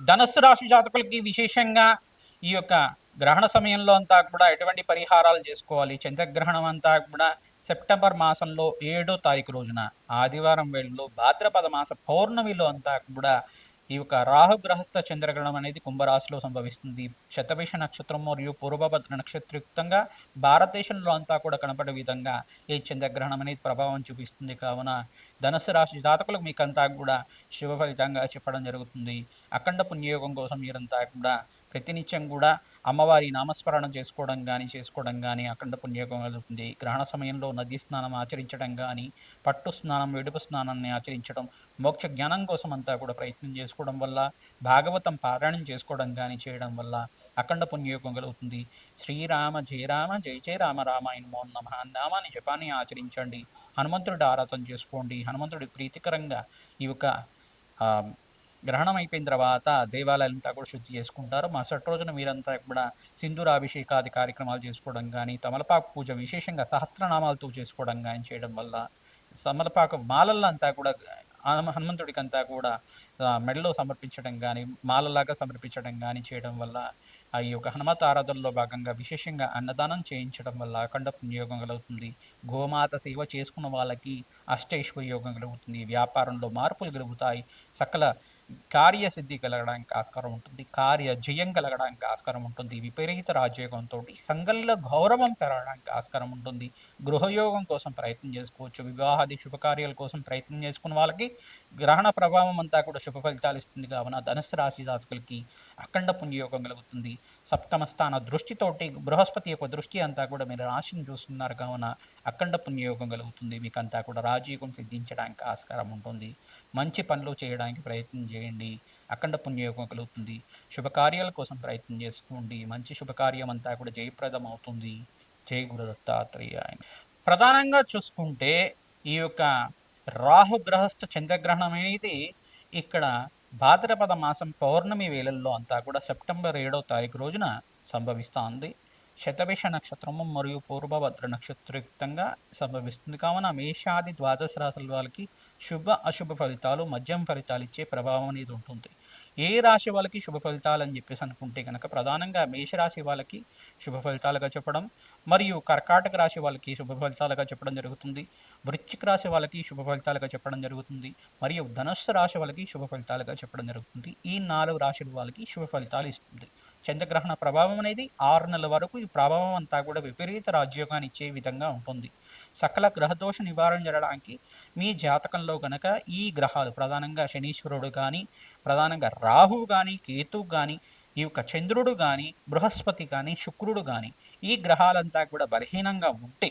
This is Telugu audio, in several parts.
ధనస్సు రాశి జాతకులకి విశేషంగా ఈ యొక్క గ్రహణ సమయంలో అంతా కూడా ఎటువంటి పరిహారాలు చేసుకోవాలి? చంద్రగ్రహణం అంతా కూడా సెప్టెంబర్ మాసంలో ఏడో తారీఖు రోజున ఆదివారం వేళలో భాద్రపద మాస పౌర్ణమిలో అంతా కూడా ఈ యొక్క రాహుగ్రహస్థ చంద్రగ్రహణం అనేది కుంభరాశిలో సంభవిస్తుంది. శతభిష నక్షత్రం మరియు పూర్వభద్ర నక్షత్రయుక్తంగా భారతదేశంలో అంతా కూడా కనపడే విధంగా ఈ చంద్రగ్రహణం అనేది ప్రభావం చూపిస్తుంది. కావున ధనుసు రాశి జాతకులకు మీకంతా కూడా శుభ ఫలితంగా చెప్పడం జరుగుతుంది. అఖండ పుణ్యయోగం కోసం మీరంతా కూడా ప్రతినిత్యం కూడా అమ్మవారి నామస్మరణం చేసుకోవడం కానీ చేసుకోవడం కానీ అఖండ పుణ్యోగం కలుగుతుంది గ్రహణ సమయంలో నదీ స్నానం ఆచరించడం కానీ పట్టు స్నానం వెడుపు స్నానాన్ని ఆచరించడం మోక్ష జ్ఞానం కోసం అంతా కూడా ప్రయత్నం చేసుకోవడం వల్ల భాగవతం పారాయణం చేసుకోవడం కానీ చేయడం వల్ల అఖండ పుణ్యయోగం కలుగుతుంది. శ్రీరామ జయరామ జై జయ జయ రామ రామాయణ మోహన్ నమ నామాన్ని జపాన్ని ఆచరించండి. హనుమంతుడి ఆరాధన చేసుకోండి. హనుమంతుడి ప్రీతికరంగా ఈ యొక్క గ్రహణం అయిపోయిన తర్వాత దేవాలయాలంతా కూడా శుద్ధి చేసుకుంటారు. మరుసటి రోజున మీరంతా కూడా సింధూరాభిషేకాది కార్యక్రమాలు చేసుకోవడం కానీ తమలపాకు పూజ విశేషంగా సహస్రనామాలతో చేసుకోవడం కానీ చేయడం వల్ల తమలపాకు మాలల్లంతా కూడా హనుమంతుడికంతా హనుమంతుడికి అంతా కూడా మెడలో సమర్పించడం కానీ మాలలాగా సమర్పించడం కానీ చేయడం వల్ల ఆ యొక్క హనుమత ఆరాధనలో భాగంగా విశేషంగా అన్నదానం చేయించడం వల్ల అఖండ పుణ్యయోగం కలుగుతుంది. గోమాత సేవ చేసుకున్న వాళ్ళకి అష్టైశ్వర్యోగం కలుగుతుంది. వ్యాపారంలో మార్పులు కలుగుతాయి. సకల కార్యసిద్ధి కలగడానికి ఆస్కారం ఉంటుంది కార్య జయం కలగడానికి ఆస్కారం ఉంటుంది విపరీత రాజయోగంతో సంఘంలో గౌరవం పెరగడానికి ఆస్కారం ఉంటుంది. గృహయోగం కోసం ప్రయత్నం చేసుకోవచ్చు వివాహాది శుభకార్యాల కోసం ప్రయత్నం చేసుకున్న వాళ్ళకి గ్రహణ ప్రభావం అంతా కూడా శుభ ఫలితాలు ఇస్తుంది కావున ధనుసు రాశి జాతకులకి అఖండ పుణ్యయోగం కలుగుతుంది. సప్తమ స్థాన దృష్టితోటి బృహస్పతి యొక్క దృష్టి అంతా కూడా మీరు రాశిని చూస్తున్నారు కావున అఖండ పుణ్యయోగం కలుగుతుంది. మీకు అంతా కూడా రాజయోగం సిద్ధించడానికి ఆస్కారం ఉంటుంది. మంచి పనులు చేయడానికి ప్రయత్నం చేయండి. అఖండ పుణ్యయోగం కలుగుతుంది. శుభకార్యాల కోసం ప్రయత్నం చేసుకోండి. మంచి శుభకార్యం అంతా కూడా జయప్రదం అవుతుంది జై గురు దత్తాత్రేయ ప్రధానంగా చూసుకుంటే ఈ యొక్క రాహుగ్రహస్థ చంద్రగ్రహణం అనేది ఇక్కడ భాద్రపద మాసం పౌర్ణమి వేళల్లో అంతా కూడా సెప్టెంబర్ ఏడో తారీఖు రోజున సంభవిస్తోంది. శతభిష నక్షత్రము మరియు పూర్వభద్ర నక్షత్రయుక్తంగా సంభవిస్తుంది. కావున మేషాది ద్వాదశ రాశుల వాళ్ళకి శుభ అశుభ ఫలితాలు మద్యం ఫలితాలు ఇచ్చే ప్రభావం అనేది ఉంటుంది. ఏ రాశి వాళ్ళకి శుభ ఫలితాలు అని చెప్పేసి అనుకుంటే కనుక ప్రధానంగా మేషరాశి వాళ్ళకి శుభ ఫలితాలుగా చెప్పడం మరియు కర్కాటక రాశి వాళ్ళకి శుభ ఫలితాలుగా చెప్పడం జరుగుతుంది. వృశ్చిక రాశి వాళ్ళకి శుభ ఫలితాలుగా చెప్పడం జరుగుతుంది. మరియు ధనుస్సు రాశి వాళ్ళకి శుభ ఫలితాలుగా చెప్పడం జరుగుతుంది. ఈ నాలుగు రాశుల వాళ్ళకి శుభ ఫలితాలు ఇస్తుంది. చంద్రగ్రహణ ప్రభావం అనేది ఆరు నెలల వరకు ఈ ప్రభావం అంతా కూడా విపరీత రాజ్యోగాన్ని ఇచ్చే విధంగా ఉంటుంది. సకల గ్రహదోష నివారణ జరగడానికి మీ జాతకంలో గనక ఈ గ్రహాలు ప్రధానంగా శనీశ్వరుడు కానీ ప్రధానంగా రాహువు కానీ కేతువు కానీ ఈ యొక్క చంద్రుడు కానీ బృహస్పతి కానీ శుక్రుడు కానీ ఈ గ్రహాలంతా కూడా బలహీనంగా ఉంటే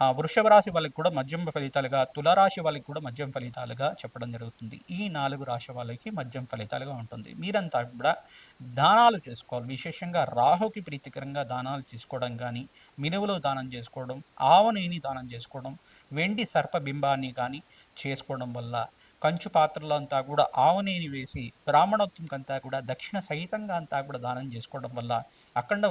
వృషభ రాశి వాళ్ళకి కూడా మద్యం ఫలితాలుగా తులరాశి వాళ్ళకి కూడా మద్యం ఫలితాలుగా చెప్పడం జరుగుతుంది. ఈ నాలుగు రాశి వాళ్ళకి మద్యం ఫలితాలుగా ఉంటుంది. మీరంతా కూడా దానాలు చేసుకోవాలి. విశేషంగా రాహుకి ప్రీతికరంగా దానాలు తీసుకోవడం కానీ మినువులు దానం చేసుకోవడం ఆవనేని దానం చేసుకోవడం వెండి సర్పబింబాన్ని కానీ చేసుకోవడం వల్ల కంచు పాత్రలో అంతా కూడా ఆవనేని వేసి బ్రాహ్మణోత్వం అంతా కూడా దక్షిణ సహితంగా అంతా కూడా దానం చేసుకోవడం వల్ల అఖండ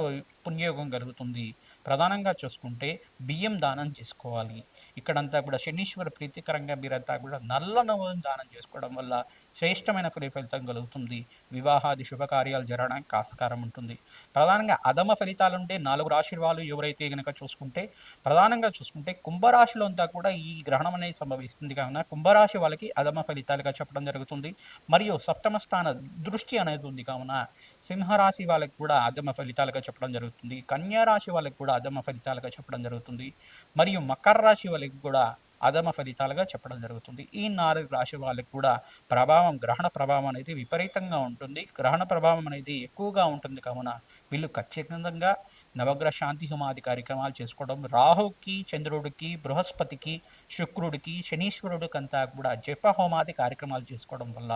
పుణ్యయోగం కలుగుతుంది. ప్రధానంగా చూసుకుంటే బియ్యం దానం చేసుకోవాలి. ఇక్కడంతా కూడా శనీశ్వర ప్రీతికరంగా మీరంతా కూడా నల్ల నవ్వులను దానం చేసుకోవడం వల్ల శ్రేష్టమైన ఫలితం కలుగుతుంది. వివాహాది శుభకార్యాలు జరగడానికి ఆస్కారం ఉంటుంది. ప్రధానంగా అధమ ఫలితాలు ఉంటే నాలుగు రాశి వాళ్ళు ఎవరైతే కనుక చూసుకుంటే ప్రధానంగా చూసుకుంటే కుంభరాశిలో అంతా కూడా ఈ గ్రహణం అనేది సంభవిస్తుంది కావున కుంభరాశి వాళ్ళకి అధమ ఫలితాలుగా చెప్పడం జరుగుతుంది. మరియు సప్తమ స్థాన దృష్టి అనేది ఉంది కావున సింహరాశి వాళ్ళకి కూడా అధమ ఫలితాలుగా చెప్పడం జరుగుతుంది. కన్యా రాశి వాళ్ళకి కూడా అధమ ఫలితాలుగా చెప్పడం జరుగుతుంది. మరియు మకర రాశి వాళ్ళకి కూడా అధమ ఫలితాలుగా చెప్పడం జరుగుతుంది. ఈ నాలుగు రాశి వాళ్ళకి కూడా ప్రభావం గ్రహణ ప్రభావం అనేది విపరీతంగా ఉంటుంది. గ్రహణ ప్రభావం అనేది ఎక్కువగా ఉంటుంది. కావున వీళ్ళు ఖచ్చితంగా నవగ్రహ శాంతి హోమాది కార్యక్రమాలు చేసుకోవడం రాహుకి చంద్రుడికి బృహస్పతికి శుక్రుడికి శనీశ్వరుడికి అంతా కూడా జప హోమాది కార్యక్రమాలు చేసుకోవడం వల్ల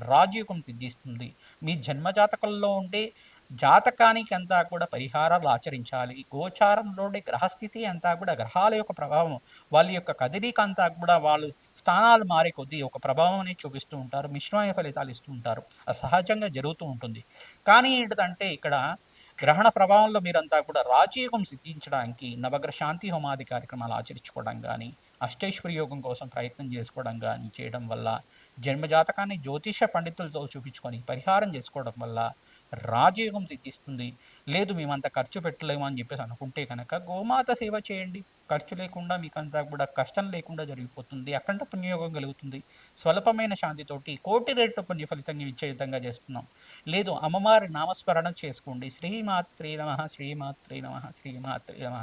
రాజయోగం సిద్ధిస్తుంది. మీ జన్మజాతకంలో ఉండే జాతకానికి అంతా కూడా పరిహారాలు ఆచరించాలి. గోచారంలోని గ్రహస్థితి అంతా కూడా గ్రహాల యొక్క ప్రభావం వాళ్ళ యొక్క కదలిక అంతా కూడా వాళ్ళు స్థానాలు మారే కొద్దీ ఒక ప్రభావం అనేది చూపిస్తూ ఉంటారు. మిశ్రమైన ఫలితాలు ఇస్తూ ఉంటారు. అది సహజంగా జరుగుతూ ఉంటుంది. కానీ ఏంటంటే ఇక్కడ గ్రహణ ప్రభావంలో మీరంతా కూడా రాజయోగం సిద్ధించడానికి నవగ్రహ శాంతి హోమాది కార్యక్రమాలు ఆచరించుకోవడం కానీ అష్టైశ్వరి యోగం కోసం ప్రయత్నం చేసుకోవడం కానీ చేయడం వల్ల జన్మజాతకాన్ని జ్యోతిష పండితులతో చూపించుకొని పరిహారం చేసుకోవడం వల్ల రాజయోగం సిద్ధిస్తుంది లేదు మేమంత ఖర్చు పెట్టలేము అని చెప్పేసి అనుకుంటే కనుక గోమాత సేవ చేయండి. ఖర్చు లేకుండా మీకు అంతా కూడా కష్టం లేకుండా జరిగిపోతుంది. అఖండ పుణ్యయోగం కలుగుతుంది. స్వల్పమైన శాంతితోటి కోటి రేట్ల పుణ్య ఫలితంగా ఇచ్చే విధంగా చేస్తున్నాం. లేదు అమ్మవారి నామస్మరణం చేసుకోండి. శ్రీమాత్రే నమ శ్రీమాత్రే నమ శ్రీమాత్రే నమ.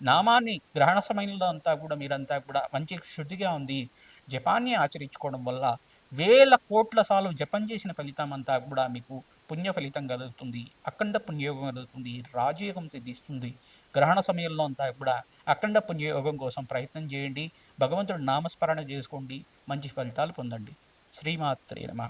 నామాన్ని గ్రహణ సమయంలో అంతా కూడా మీరంతా కూడా మంచి శుద్ధిగా ఉంది జపాన్ని ఆచరించుకోవడం వల్ల వేల కోట్ల సార్లు జపం చేసిన ఫలితం అంతా కూడా మీకు పుణ్య ఫలితం కలుగుతుంది అఖండ పుణ్యయోగం కలుగుతుంది రాజయోగం సిద్ధిస్తుంది. గ్రహణ సమయంలో అంతా కూడా అఖండ పుణ్యయోగం కోసం ప్రయత్నం చేయండి భగవంతుడు నామస్మరణ చేసుకోండి మంచి ఫలితాలు పొందండి. శ్రీమాత్రే నమ.